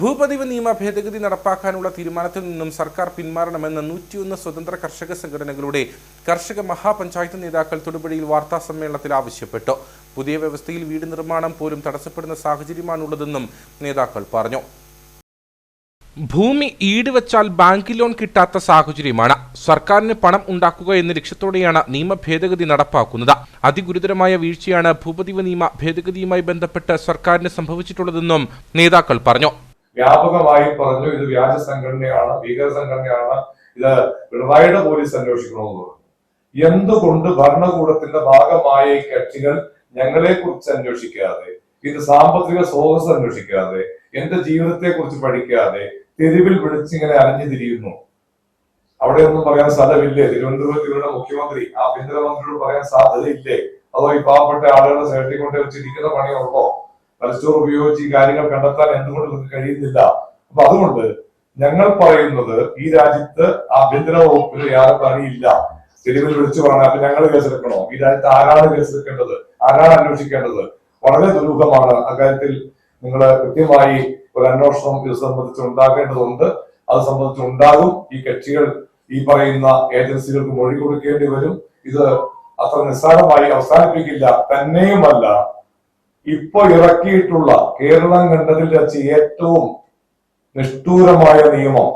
ഭൂപതിവ് നിയമ ഭേദഗതി നടപ്പാക്കാനുള്ള തീരുമാനത്തിൽ നിന്നും സർക്കാർ പിന്മാറണമെന്ന് നൂറ്റിയൊന്ന് സ്വതന്ത്ര കർഷക സംഘടനകളുടെ കർഷക മഹാപഞ്ചായത്ത് നേതാക്കൾ തൊടുപുഴയിൽ വാർത്താ സമ്മേളനത്തിൽ ആവശ്യപ്പെട്ടു. പുതിയ വ്യവസ്ഥയിൽ വീട് നിർമ്മാണം പോലും തടസ്സപ്പെടുന്ന സാഹചര്യമാണുള്ളതെന്നും നേതാക്കൾ പറഞ്ഞു. ഭൂമി ഈട് വെച്ചാൽ ബാങ്ക് ലോൺ കിട്ടാത്ത സാഹചര്യമാണ്. സർക്കാരിന് പണം ഉണ്ടാക്കുക എന്ന ലക്ഷ്യത്തോടെയാണ് നിയമ ഭേദഗതി നടപ്പാക്കുന്നത്. അതിഗുരുതരമായ വീഴ്ചയാണ് ഭൂപതിവ് നിയമ ഭേദഗതിയുമായി ബന്ധപ്പെട്ട് സർക്കാരിന് സംഭവിച്ചിട്ടുള്ളതെന്നും നേതാക്കൾ പറഞ്ഞു. വ്യാപകമായി പറഞ്ഞു ഇത് വ്യാജ സംഘടനയാണ് ഭീകര സംഘടനയാണ് ഇത് പിണറായിയുടെ പോലീസ് അന്വേഷിക്കണമെന്ന് പറഞ്ഞു. എന്തുകൊണ്ട് ഭരണകൂടത്തിന്റെ ഭാഗമായ ഈ കക്ഷികൾ ഞങ്ങളെ കുറിച്ച് അന്വേഷിക്കാതെ ഇത് സാമ്പത്തിക സ്രോതസ് അന്വേഷിക്കാതെ എന്റെ ജീവിതത്തെ കുറിച്ച് പഠിക്കാതെ തെരുവിൽ വിളിച്ചിങ്ങനെ അലഞ്ഞു തിരിയുന്നു? അവിടെ ഒന്നും പറയാൻ സ്ഥലമില്ലേ? തിരുവനന്തപുരത്ത് ഇവരുടെ മുഖ്യമന്ത്രി ആഭ്യന്തരമന്ത്രിയോട് പറയാൻ സാധ്യതയില്ലേ? അതോ ഈ പാവപ്പെട്ട ആളുകളെ സേട്ടി കൊണ്ട് വെച്ചിരിക്കുന്ന പണിയുള്ളോ തലച്ചോറ് ഉപയോഗിച്ച് ഈ കാര്യങ്ങൾ കണ്ടെത്താൻ എന്തുകൊണ്ട് നിങ്ങൾക്ക് കഴിയുന്നില്ല? അപ്പൊ അതുകൊണ്ട് ഞങ്ങൾ പറയുന്നത് ഈ രാജ്യത്ത് ആഭ്യന്തര വകുപ്പിന് യാതൊരു പണിയില്ല. തെരുവിൽ വിളിച്ചു പറഞ്ഞാൽ അപ്പൊ ഞങ്ങൾ കേസെടുക്കണോ? ഈ രാജ്യത്ത് ആരാണ് കേസെടുക്കേണ്ടത്? ആരാണ് അന്വേഷിക്കേണ്ടത്? വളരെ ദുരൂഹമാണ് അക്കാര്യത്തിൽ നിങ്ങൾ കൃത്യമായി ഒരു അന്വേഷണം ഇത് സംബന്ധിച്ച് ഉണ്ടാക്കേണ്ടതുണ്ട് അത് സംബന്ധിച്ച് ഉണ്ടാകും. ഈ കക്ഷികൾ ഈ പറയുന്ന ഏജൻസികൾക്ക് മൊഴി കൊടുക്കേണ്ടി വരും. ഇത് അത്ര നിസ്സാരമായി അവസാനിപ്പിക്കില്ല. തന്നെയുമല്ല ഇപ്പൊ ഇറക്കിയിട്ടുള്ള കേരളം കണ്ടതിൽ വെച്ച് ഏറ്റവും നിഷ്ഠൂരമായ നിയമം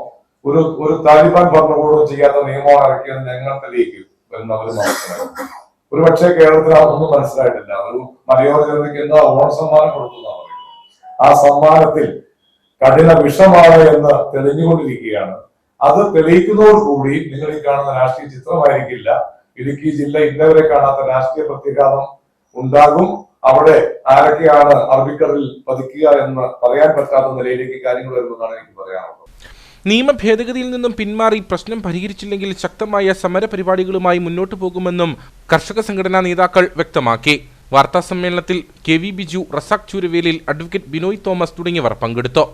ഒരു ഒരു താലിബാൻ ഭരണകൂടം ചെയ്യാത്ത നിയമമാണ് ഇറക്കിയത് ഞങ്ങളുടെ തെളിയിക്കും എന്നവർ മനസ്സിലാക്കി ഒരു പക്ഷേ കേരളത്തിൽ അതൊന്നും മനസ്സിലായിട്ടില്ല. ഒരു മലയോര ജനതയ്ക്ക് എന്താ ഓണ സമ്മാനം കൊടുത്തു ആ സമ്മാനത്തിൽ കഠിന വിഷമാണ് എന്ന് തെളിഞ്ഞുകൊണ്ടിരിക്കുകയാണ്. അത് തെളിയിക്കുന്നതോടുകൂടി നിങ്ങൾ ഈ കാണുന്ന രാഷ്ട്രീയ ചിത്രമായിരിക്കില്ല. ഇടുക്കി ജില്ല ഇന്നവരെ കാണാത്ത രാഷ്ട്രീയ പ്രത്യാഘാതം ഉണ്ടാകും. അവിടെ ആരൊക്കെയാണ് അറബിക്കറിൽ പതിക്കുക എന്ന് പറയാൻ പറ്റാത്ത നിലയിലേക്ക് കാര്യങ്ങൾ വരുമെന്നാണ് എനിക്ക് പറയാനുള്ളത്. നിയമ ഭേദഗതിയിൽ നിന്നും പിന്മാറി പ്രശ്നം പരിഹരിച്ചില്ലെങ്കിൽ ശക്തമായ സമര പരിപാടികളുമായി മുന്നോട്ടു പോകുമെന്നും കർഷക സംഘടനാ നേതാക്കൾ വ്യക്തമാക്കി. വാർത്താ സമ്മേളനത്തിൽ K V Biju Razak Chooravelil advocate Binoy Thomas തുടങ്ങിയവർ പങ്കെടുത്തു.